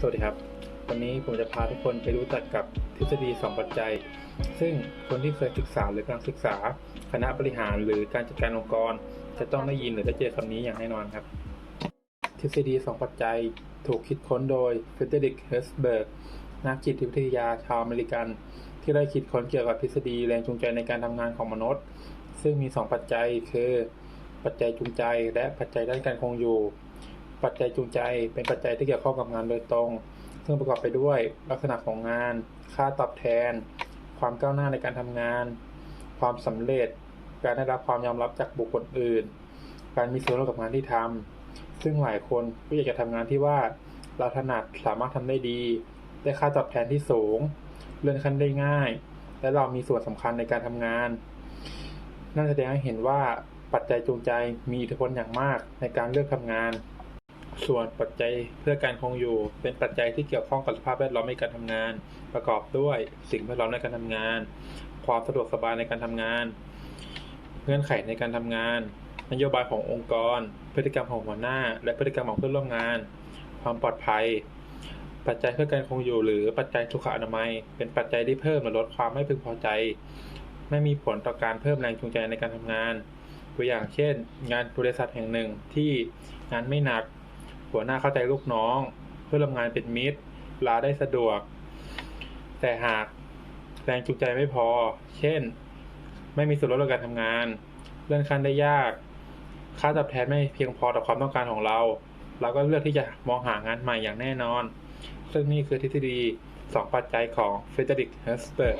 สวัสดีครับ วันนี้ผมจะพาทุกคนไปรู้จักกับทฤษฎี 2 ปัจจัย ซึ่งคนที่เคยศึกษาหรือกำลังศึกษา คณะบริหารหรือการจัดการองค์กร จะต้องได้ยินหรือได้เจอคำนี้อย่างแน่นอนครับ ทฤษฎี 2 ปัจจัย ถูกคิดค้นโดยเฟเดริกเฮสเบิร์กนักจิตวิทยาชาวอเมริกัน ที่ได้คิดค้นเกี่ยวกับทฤษฎีแรงจูงใจในการทำงานของมนุษย์ ซึ่งมี 2 ปัจจัยคือ ปัจจัยจูงใจ และปัจจัยด้านการคงอยู่ ปัจจัยจูงใจ เป็นปัจจัยที่เกี่ยวข้องกับงานโดยตรง ซึ่งประกอบไปด้วยลักษณะของงาน ค่าตอบแทน ความก้าวหน้าในการทำงาน ความสำเร็จ การได้รับความยอมรับจากบุคคลอื่น การมีส่วนร่วมกับงานที่ทำซึ่งหลายคนก็อยากจะทำงานที่ว่าเราถนัดสามารถทำได้ดี ได้ค่าตอบแทนที่สูง เลื่อนขั้นได้ง่าย และเรามีส่วนสำคัญในการทำงาน นั่นแสดงให้เห็นว่าปัจจัยจูงใจมีอิทธิพลอย่างมากในการเลือกทำงาน ส่วนปัจจัยเพื่อการคงอยู่ เป็นปัจจัยที่เกี่ยวข้องกับสภาพแวดล้อมในการทำงาน ประกอบด้วยสิ่งแวดล้อมในการทำงาน ความสะดวกสบายในการทำงาน เงื่อนไขในการทำงาน นโยบายขององค์กร พฤติกรรมของหัวหน้า และพฤติกรรมของเพื่อนร่วมงาน ความปลอดภัย ปัจจัยเพื่อการคงอยู่ หรือปัจจัยสุขอนามัย เป็นปัจจัยที่เพิ่มหรือลดความไม่พึงพอใจ ไม่มีผลต่อการเพิ่มแรงจูงใจในการทำงาน ตัวอย่างเช่น งานบริษัทแห่งหนึ่งที่งานไม่หนัก หัวหน้าเข้าใจลูกน้อง เพื่อนร่วมงานเป็นมิตร ลาได้สะดวก แต่หากแรงจูงใจไม่พอ เช่น ไม่มีส่วนลดในการทำงาน เลื่อนขั้นได้ยาก ค่าตอบแทนไม่เพียงพอต่อความต้องการของเรา เราก็เลือกที่จะมองหางานใหม่อย่างแน่นอน ซึ่งนี่คือทฤษฎี 2 ปัจจัยของเฟเดริกเฮสเบิร์ก